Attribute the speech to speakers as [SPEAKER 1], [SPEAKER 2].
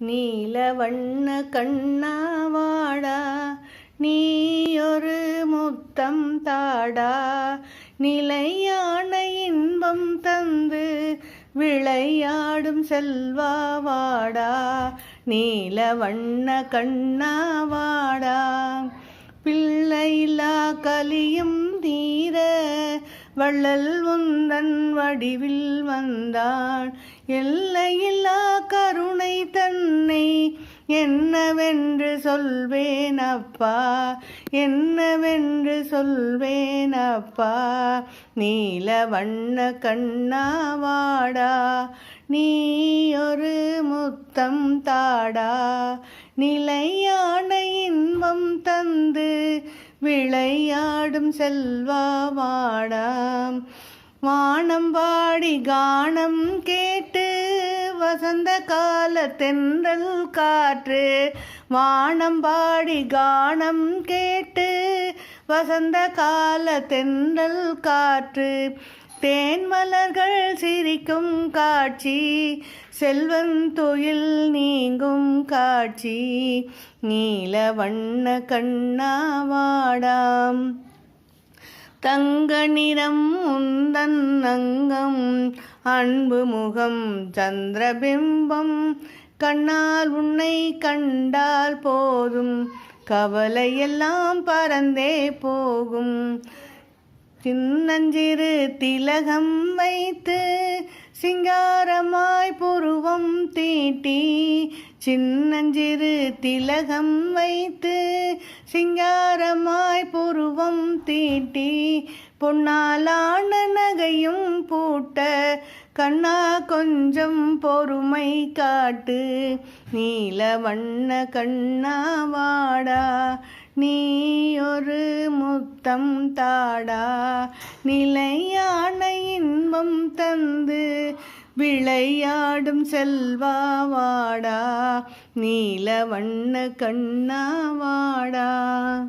[SPEAKER 1] நீல வண்ண கண்ணாவாடா நீயொரு முத்தம் தாடா. நிலையான இன்பம் தந்து விளையாடும் செல்வாவாடா நீல வண்ண கண்ணாவாடா பிள்ளையில்லா கலியும் தீர வள்ளல் உந்தன் வடிவில் வந்தான் எல்லையில்லா கருணை தன்னை என்னவென்று சொல்வேன் அப்பா? என்னவென்று சொல்வேன் அப்பா? நீல வண்ண கண்ணாவாடா நீ ஒரு முத்தம் தாடா. நிலையான விளையாடும் செல்வாவாடாம் வானம் பாடி கானம் கேட்டு வசந்த கால தென்றல் காற்று. வானம் பாடி கானம் கேட்டு வசந்த கால தென்றல் காற்று. தேன் மலர்கள் சிரிக்கும் காட்சி செல்வன் தொழில் நீங்கும் காட்சி நீல வண்ண கண்ணாவாடாம் தங்க நிறம் முந்தன் அங்கம் அன்பு முகம் சந்திரபிம்பம் கண்ணால் உன்னை கண்டால் போதும் கவலையெல்லாம் பறந்தே போகும். சின்னஞ்சிறு திலகம் வைத்து சிங்காரமாய் புருவம் தீட்டி சின்னஞ்சிறு திலகம் வைத்து சிங்காரமாய் புருவம் தீட்டி பொன்னாலான நகையும் பூட்ட கண்ணா கொஞ்சம் பொறுமை காட்டு. நீல வண்ண கண்ணா வாடா. நீ ஒரு முத்தம் தாடா. நிலையான இன்பம் தந்து விளையாடும் செல்வா வாடா. நீல வண்ண கண்ணா வாடா.